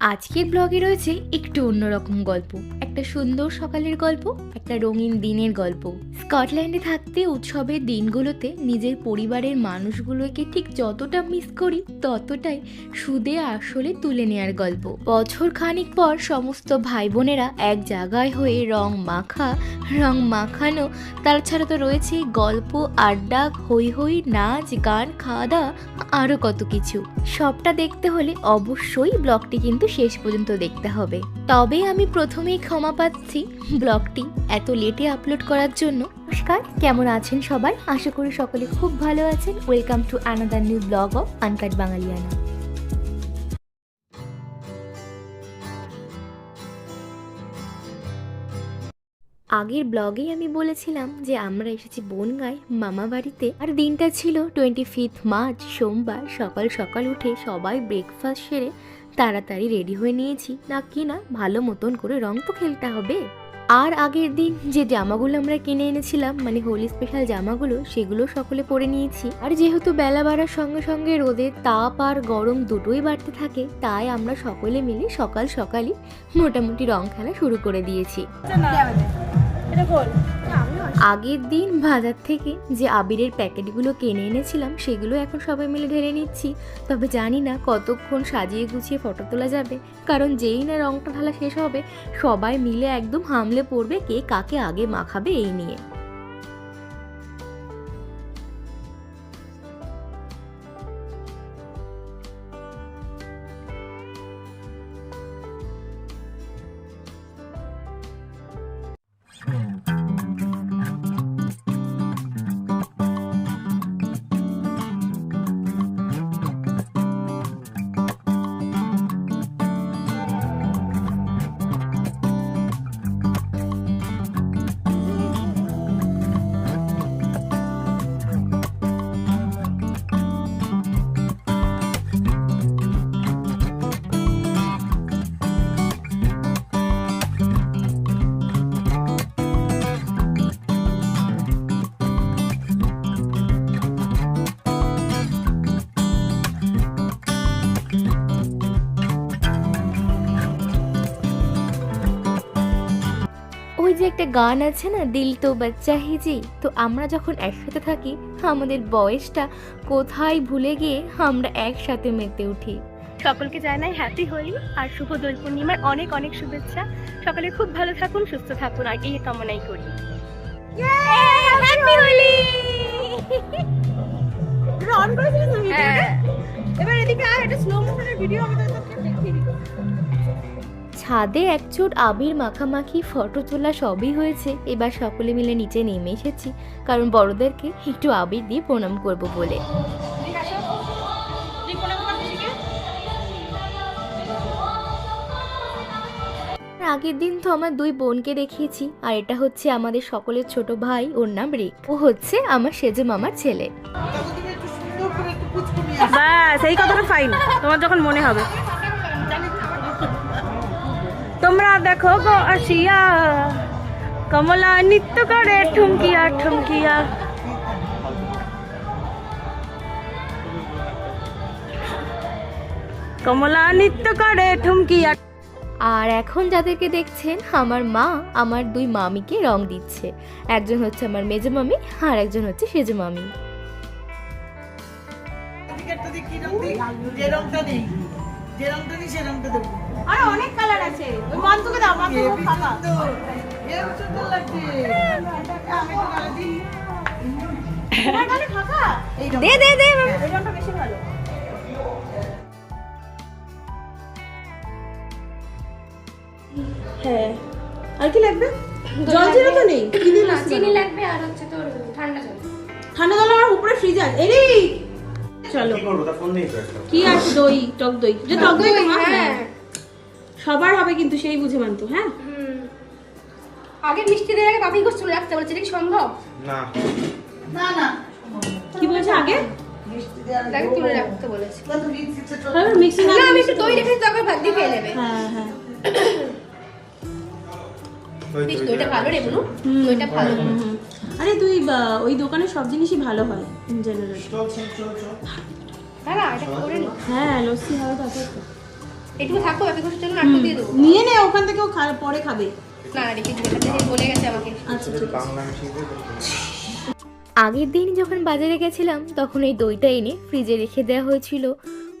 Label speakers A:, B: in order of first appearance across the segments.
A: আজকের ব্লগে রয়েছে একটু অন্যরকম গল্প একটা সুন্দর সকালের গল্প, একটা রঙিন দিনের গল্প। স্কটল্যান্ডে থাকতে উৎসবের দিনগুলোতে নিজের পরিবারের মানুষগুলোকে ঠিক যতটা মিস করি, ততটাই সুদে আসলে তুলে নেয়ার গল্প। বছর খানিক পর সমস্ত ভাই বোনেরা এক জায়গায় হয়ে রং মাখা, রং মাখানো তাছাড়া তো রয়েছে গল্প, আড্ডা হই হই নাচ, গান খাওয়া দাওয়া আরও কত কিছু। সবটা দেখতে হলে অবশ্যই ব্লগটি কিন্তু শেষ পর্যন্ত দেখতে হবে। তবে আমি প্রথমেই ক্ষমা পাচ্ছি ব্লগটি এত লেটে আপলোড করার জন্য। নমস্কার, কেমন আছেন সবাই? আশা করি সকলে খুব ভালো আছেন। Welcome to another new blog of uncut বাঙালিয়ানা আগের ব্লগেই আমি বলেছিলাম যে আমরা এসেছি বনগাঁয় মামা বাড়িতে। আর দিনটা ছিল টোয়েন্টি ফিফথ মার্চ সোমবার। সকাল সকাল উঠে সবাই ব্রেকফাস্ট সেরে তাড়াতাড়ি রেডি হয়ে নিয়েছি। না কি না? ভালো মতন করে রং তো খেলতে হবে। আর আগের দিন যে জামাগুলো আমরা কিনে এনেছিলাম মানে হোলি স্পেশাল জামাগুলো, সেগুলো সকলে পরে নিয়েছি। আর যেহেতু বেলা বাড়ার সঙ্গে সঙ্গে রোদের তাপ আর গরম দুটোই বাড়তে থাকে, তাই আমরা সকলে মিলে সকাল সকালই মোটামুটি রং খেলা শুরু করে দিয়েছি। আগের দিন বাজার থেকে যে আবিরের প্যাকেটগুলো কিনে এনেছিলাম, সেগুলো এখন সবাই মিলে ঢেলে নিচ্ছি। তবে জানি না কতক্ষণ সাজিয়ে গুছিয়ে ফটো তোলা যাবে। কারণ যেই না রংটা ঢালা শেষ হবে, সবাই মিলে একদম হামলে পড়বে কে কাকে আগে মাখাবে এই নিয়ে। যে একটা গান আছে না দিল তো বাচ্চা হিজি তো আমরা যখন একসাথে থাকি আমাদের বয়সটা কোথায় ভুলে গিয়ে আমরা একসাথে মেতে উঠি।
B: সকলকে জানাই হ্যাপি হোলি আর শুভ দোল পূর্ণিমার অনেক অনেক শুভেচ্ছা। সকলে খুব ভালো থাকুন সুস্থ থাকুন আর এই কামনাই করি। হ্যাপি হোলি এবার এদিকে আর একটা স্লো মোশনের ভিডিও আমি দেখিয়ে দিই
A: ছাদে একচোট আবির মাখামাখি ফটো তোলা সবই হয়েছে। এবার সকলে মিলে নিচে নেমে এসেছি কারণ বড়দেরকে একটু আবির দিয়ে প্রণাম করব বলে। আগের দিন তো আমার দুই বোনকে দেখিয়েছি আর এটা হচ্ছে আমাদের সকলের ছোট ভাই ওর নাম রিক। ও হচ্ছে আমার সেজে মামার ছেলে।
B: বাস এই কথাটা ফাইন তোমার যখন মনে হবে। তোমরা দেখো গো আসিয়া। কমলা নৃত্য করে ঠুমকিয়া ঠুমকিয়া। কমলা নৃত্য করে ঠুমকিয়া।
A: আর এখন যাদেরকে দেখছেন আমার মা আমার দুই মামিকে রং দিচ্ছে। একজন হচ্ছে আমার মেজো মামি আর একজন হচ্ছে সেজো মামি?
C: যে রংটা নেই যে রংটা নেই সে রংটা দেবো।
B: আরে অনেক কালার আছে। ওই মন্তকে দাও মন্তকে
C: হেবি সুন্দর হেবি সুন্দর লাগছে আমি তো গালে দিই এই রং
B: দে দে দে ওই রংটা বেশি ভালো। হ্যাঁ। আর কি লাগবে? জল জিরা তো নেই।
D: চিনি লাগবে? আর হচ্ছে তোর ঠান্ডা জল।
B: ঠান্ডা জল আমার উপরে ফ্রিজ আছে। এরে চলো
E: কি করব? তা ফোন নেই তো একটা।
B: কি আছে দই? টক দই। যে টক দই
D: হ্যাঁ।
B: সবার হবে কিন্তু সেই বুঝে মানতো হ্যাঁ?
D: আগে মিষ্টি দিয়ে আগে বাপি গোস চলে রাখতে বলেছে এটা কি সম্ভব?
E: না।
C: না না।
B: কি বলছে আগে?
C: মিষ্টি দেওয়ার
D: আগে তুলে রাখতে বলেছে।
C: কত মিক্সিতে চল
B: হ্যাঁ মিক্সি
D: না আমি একটু দই রেখে তখন ভাত দিয়ে খেয়ে নেবে।
B: হ্যাঁ হ্যাঁ।
E: ওই তো,
D: বেশ
E: ওই
D: দইটা ভালো রে বলু দইটা ভালো।
B: হুম, হুম। আরে তুই ওই দোকানে সব জিনিসই ভালো হয় ইন জেনারেল হ্যাঁ লস্যি হবে তারপর
D: একটু থাকো জন্য আটকে দিয়ে দেবো।
C: নিয়ে নে ওখান থেকে ও পরে খাবে।
D: না না রেখে দিবে বলে গেছে আমাকে।
C: আচ্ছা
A: আগের দিন যখন বাজারে গেছিলাম তখন এই দইটা এনে ফ্রিজে রেখে দেওয়া হয়েছিল।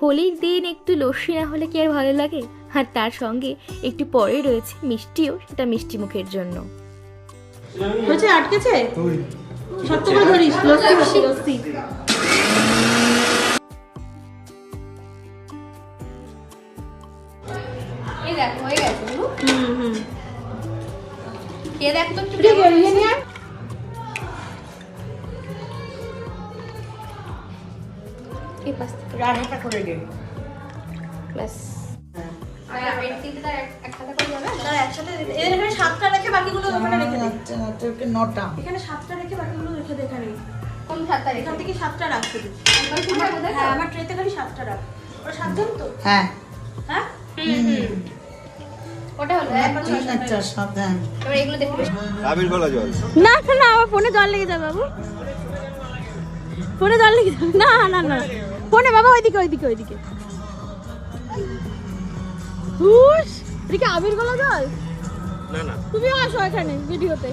A: হোলির দিন একটু লস্যি না হলে কি আর ভালো লাগে? আর তার সঙ্গে একটু পরে রয়েছে মিষ্টিও সেটা মিষ্টি মুখের জন্য।
C: হয়েছে আটকেছে? শক্ত করে ধরিস লস্যি লস্যি।
D: দেখো হয়ে গেছে
C: হুম? হুম
D: কে দেখ তো একটু
C: ঠিক নিয়ে নিয়ে
D: এই পাশ থেকে
C: রান্নাটা করে দে
D: ব্যাস।
C: এখানে সাতটা রেখে বাকিগুলো ওখানে রেখে দে।
F: নটা।
C: এখানে সাতটা রেখে বাকিগুলো রেখে দে এখানে।
D: কোন খাতা
C: এখান থেকে সাতটা রাখ শুধু। হ্যাঁ আমার ট্রেতে খালি সাতটা রাখ। ওরা সাতজন তো?
F: হ্যাঁ।
C: হ্যাঁ?
D: হুম।
B: না না না আমার ফোনে জল লেগে যাবে বাবু। ফোনে জল লেগে যাবে। না না না ফোনে বাবা ওইদিকে ওইদিকে ওইদিকে। হুশ এদিকে আবির গলা জল?
E: না না।
B: তুমিও আসো এখানে ভিডিওতে।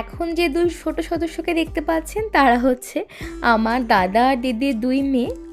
A: এখন যে দুই ছোট সদস্যকে দেখতে পাচ্ছেন তারা হচ্ছে আমার দাদা আর দিদির দুই মেয়ে।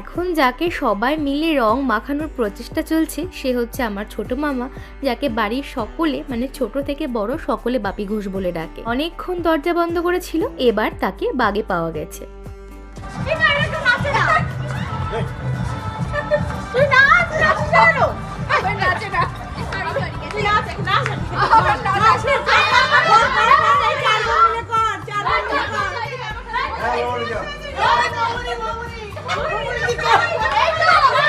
A: এখন যাকে সবাই মিলে রং মাখানোর প্রচেষ্টা চলছে সে হচ্ছে আমার ছোট মামা যাকে বাড়ির সকলে মানে ছোট থেকে বড় সকলে বাপি ঘোষ বলে ডাকে। অনেকক্ষণ দরজা বন্ধ করেছিল এবার তাকে বাগে পাওয়া গেছে।
B: তুই নাচ নাচ ছাড়ো আবার নাচে না তুই নাচ নাচ নাচ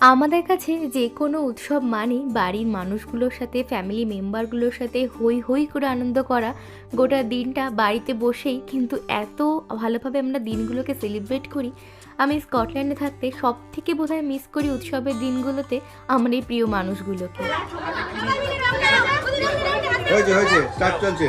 A: আমাদের কাছে যে কোনো উৎসব মানে বাড়ির মানুষগুলোর সাথে ফ্যামিলি মেম্বারগুলোর সাথে হই হই করে আনন্দ করা গোটা দিনটা বাড়িতে বসেই কিন্তু এত ভালোভাবে আমরা দিনগুলোকে সেলিব্রেট করি। আমি স্কটল্যান্ডে থাকতে সব থেকে বোধহয় মিস করি উৎসবের দিনগুলোতে আমার এই প্রিয় মানুষগুলোকে।
E: হয়েছে হয়েছে চলছে।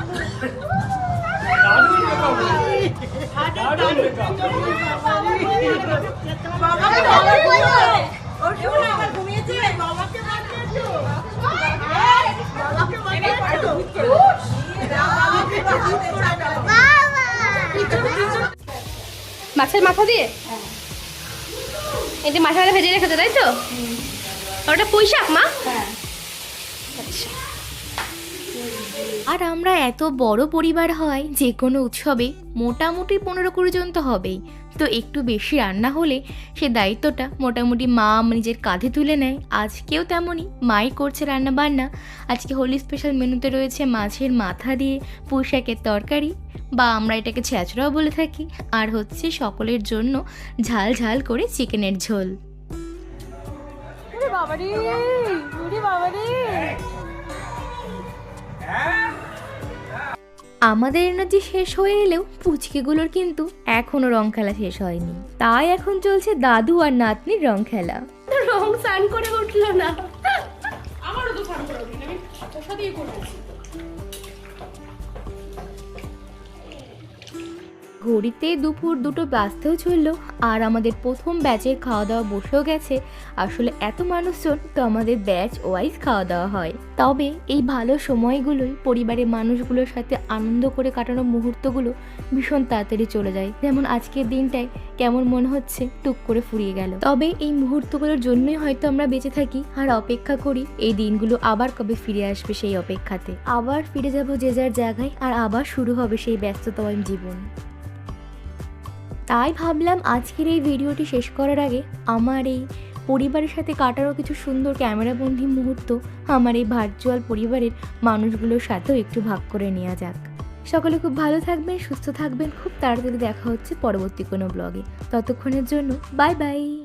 D: মাছের মাথা দিয়ে? এই যে মাথা ভেজে রেখেছে তাই তো? ওটা পুঁই শাক মা আচ্ছা।
A: আর আমরা এত বড় পরিবার হয় যে কোনো উৎসবে মোটামুটি পনেরো কুড়ি জন তো হবেই। তো একটু বেশি রান্না হলে সে দায়িত্বটা মোটামুটি মা নিজের কাঁধে তুলে নেয়। আজকেও তেমনই মাই করছে রান্না বান্না আজকে হোলি স্পেশাল মেনুতে রয়েছে মাছের মাথা দিয়ে পুঁইশাকের তরকারি বা আমরা এটাকে ছ্যাঁচড়াও বলে থাকি। আর হচ্ছে সকলের জন্য ঝাল ঝাল করে চিকেনের ঝোল।
B: বাবারে ওরে বাবারে।
A: আমাদের এনার্জি শেষ হয়ে এলেও পুচকেগুলোর কিন্তু এখনও রং খেলা শেষ হয়নি। তাই এখন চলছে দাদু আর নাতনির রং খেলা।
D: রং স্নান করে উঠল না।
F: আমারও তো স্নান করে উঠল আমি সাথেই করেছি।
A: ঘড়িতে দুপুর দুটো বাজতেও চলল, আর আমাদের প্রথম ব্যাচের খাওয়া দাওয়া বসেও গেছে। আসলে এত মানুষজন, তো আমাদের ব্যাচ ওয়াইজ খাওয়া দাওয়া হয়। তবে এই ভালো সময়গুলোই পরিবারের মানুষগুলোর সাথে আনন্দ করে কাটানো মুহূর্তগুলো ভীষণ তাড়াতাড়ি চলে যায়। যেমন আজকের দিনটায় কেমন মনে হচ্ছে, টুক করে ফুরিয়ে গেল। তবে এই মুহূর্তগুলোর জন্যই হয়তো আমরা বেঁচে থাকি, আর অপেক্ষা করি এই দিনগুলো আবার কবে ফিরে আসবে সেই অপেক্ষাতে। আবার ফিরে যাব যে যার জায়গায়, আর আবার শুরু হবে সেই ব্যস্ততম জীবন। তাই ভাবলাম আজকের এই ভিডিওটি শেষ করার আগে আমার এই পরিবারের সাথে কাটারও কিছু সুন্দর ক্যামেরাবন্দি মুহূর্ত আমার এই ভার্চুয়াল পরিবারের মানুষগুলোর সাথেও একটু ভাগ করে নেওয়া যাক। সকলে খুব ভালো থাকবেন, সুস্থ থাকবেন, খুব তাড়াতাড়ি দেখা হচ্ছে পরবর্তী কোনো ব্লগে ততক্ষণের জন্য বাই বাই